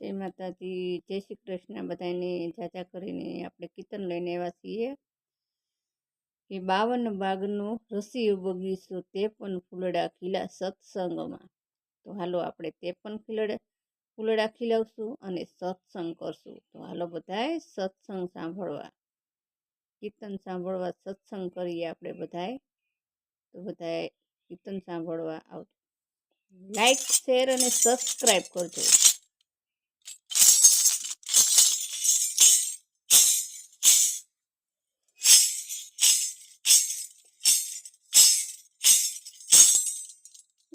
જય માતાજી, જય શ્રી કૃષ્ણ. બધાને જાજા કરીને આપણે કીર્તન લઈને આવ્યા છીએ કે બાવન બાગનો રસી બગીચો તે પણ ફૂલડા ખીલા સત્સંગમાં. તો હાલો આપણે તે પણ ખીલડા, ફૂલડા ખીલાવશું અને સત્સંગ કરશું. તો હાલો બધાએ સત્સંગ સાંભળવા. કીર્તન સાંભળવા, સત્સંગ કરીએ આપણે બધાએ તો બધાએ કીર્તન સાંભળવા આવજો. લાઈક શેર અને સબસ્ક્રાઈબ કરજો.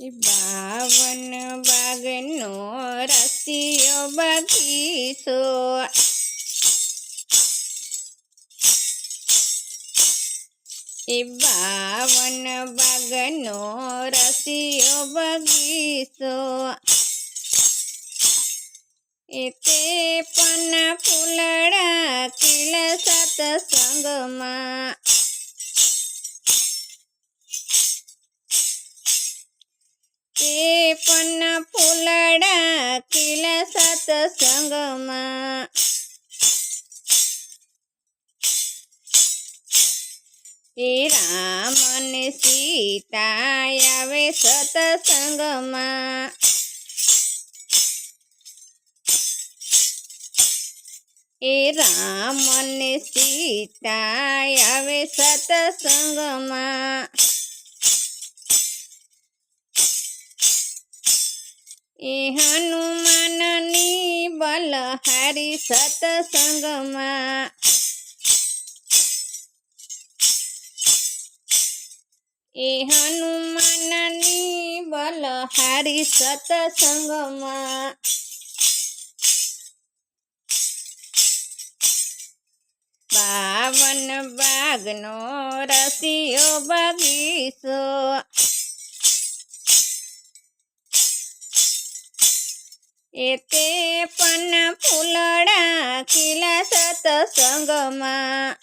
બાવન બાગનો રસિયો બગીચો. એ બાવન બાગનો રસિયો બગીચો. એ તે પણ ફૂલડા કિલ સત્સંગમાં પણ ફૂલડા કિલ સતસંગમાં રામ અને સીતા આવે સતસંગમાં એ રામ અને સીતા આવે સત્સંગમાં એ હનુમાનની બલહારી સત્સંગમાં. એ હનુમાનની બલહારી સત્સંગમાં. બાવન બાગનો રસિયો બગીચો. એ તે પણ ફૂલડા ખીલા સતસંગમાં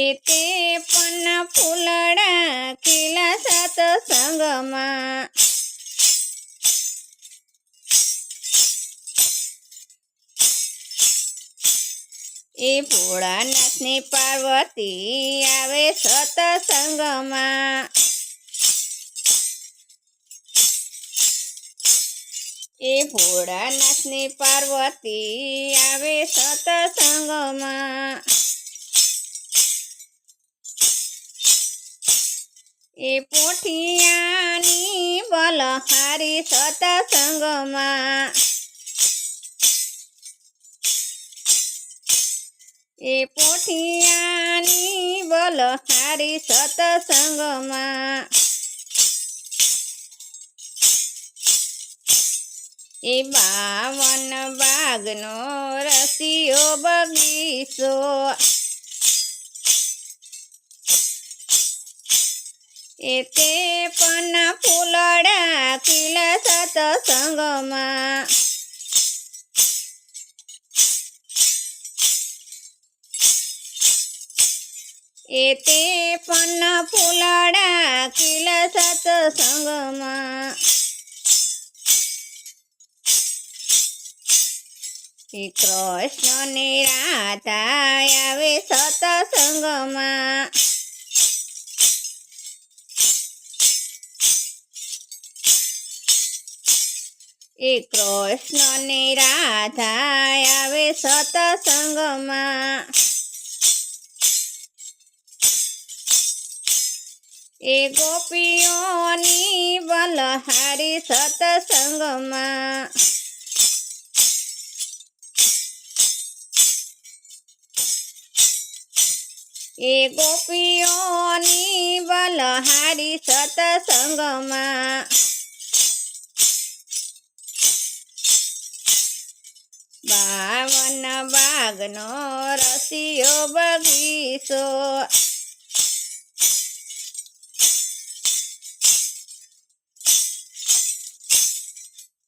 એતે પણ ફૂલડા ખીલા સત્સંગમાં એ ભોળાનાથની પાર્વતી આવે સત્સંગમાં એ ભોળાનાથની પાર્વતી આવે સત્સંગમાં એ પોઠિયાની બલહારી સત્સંગમાં એ પોઠિયાની બલહારી સત્સંગમાં એ બાવન બાગનો રસિયો બગીચો એ તે પણ ફૂલડા કિલ સત્સંગમાં એ તે પણ ફૂલડા કિલ સત્સંગમાં. શ્રી કૃષ્ણ ને રાધા આવે સત્સંગમાં. એ કૃષ્ણ ને રાધા આવે સત્સંગમાં. એ ગોપીઓની બલહારી સત્સંગમાં એ ગોપીઓની બલહારી સત્સંગમાં બાવન બાગનો રસિયો બગીચો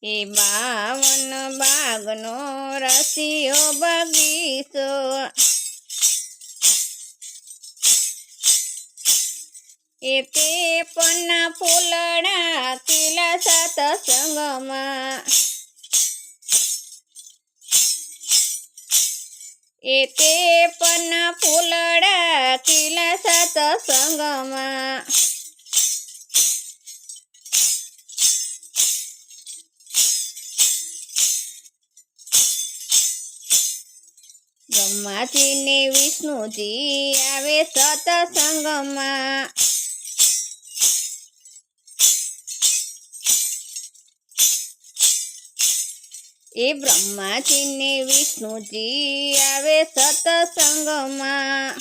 એ બાવન બાગનો રસિયો બગીચો એ તે પન્ના ફૂલડા કિલા સાત સંગમાં એ તે પન્ના ફૂલડા કિલા સાત સંગમાં બ્રહ્માજી ને વિષ્ણુજી આવે સતસંગમાં એ બ્રહ્માજી ને વિષ્ણુજી આવે સતસંગમાં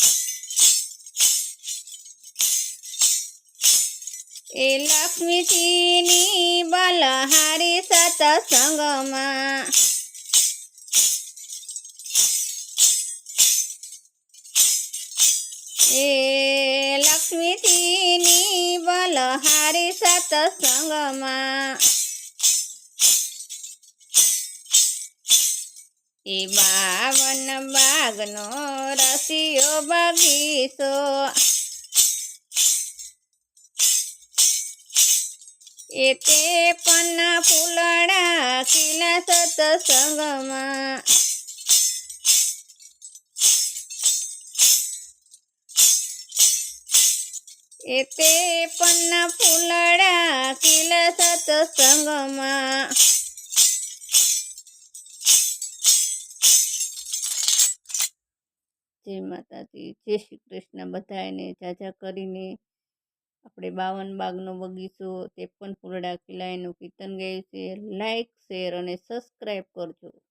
એ લક્ષ્મીજીની બલહારી સતસંગમાં એ લક્ષ્મીજીની બલહારી સતસંગમાં એ બાવન બાગનો રસિયો બગીચો એ તે પન્ના ફૂલડા કિલા સતસંગમાં એ તે પન્ના ફૂલડા કિલા સતસંગમાં. જય માતાજી, જય શ્રી કૃષ્ણ. બધાને જાજા કરીને આપણે બાવન બાગનો બગીચો, તે પણ ફૂલડા કિલ્લા એનું કીર્તન ગાય છે. લાઈક, શેર અને સબસ્ક્રાઈબ કરજો.